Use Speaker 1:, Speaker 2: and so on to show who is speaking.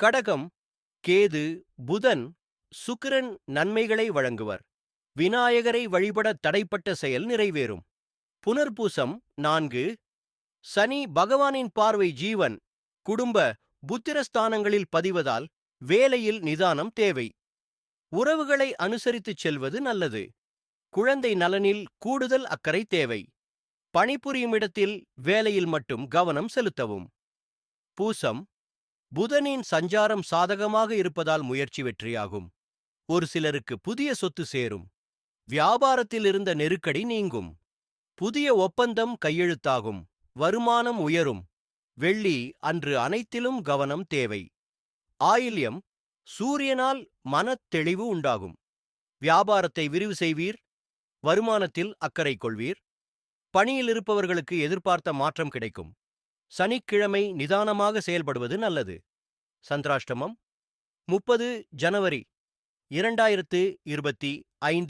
Speaker 1: கடகம் கேது புதன் சுக்கிரன் நன்மைகளை வழங்குவர். விநாயகரை வழிபட தடைப்பட்ட செயல் நிறைவேறும். புனர்பூசம் நான்கு. சனி பகவானின் பார்வை ஜீவன். குடும்ப புத்திரஸ்தானங்களில் பதிவதால் வேலையில் நிதானம் தேவை. உறவுகளை அனுசரித்துச் செல்வது நல்லது. குழந்தை நலனில் கூடுதல் அக்கறை தேவை. பணிபுரியும் இடத்தில் வேலையில் மட்டும் கவனம் செலுத்தவும். பூசம். புதனின் சஞ்சாரம் சாதகமாக இருப்பதால் முயற்சி வெற்றியாகும். ஒரு சிலருக்கு புதிய சொத்து சேரும். வியாபாரத்தில் இருந்த நெருக்கடி நீங்கும். புதிய ஒப்பந்தம் கையெழுத்தாகும். வருமானம் உயரும். வெள்ளி அன்று அனைத்திலும் கவனம் தேவை. ஆயில்யம் சூரியனால் மனத் தெளிவு உண்டாகும். வியாபாரத்தை விரிவு செய்வீர். வருமானத்தில் அக்கறை கொள்வீர். பணியில் இருப்பவர்களுக்கு எதிர்பார்த்த மாற்றம் கிடைக்கும். சனிக்கிழமை நிதானமாக செயல்படுவது நல்லது. சந்திராஷ்டமம் முப்பது ஜனவரி இரண்டாயிரத்து இருபத்தி ஐந்து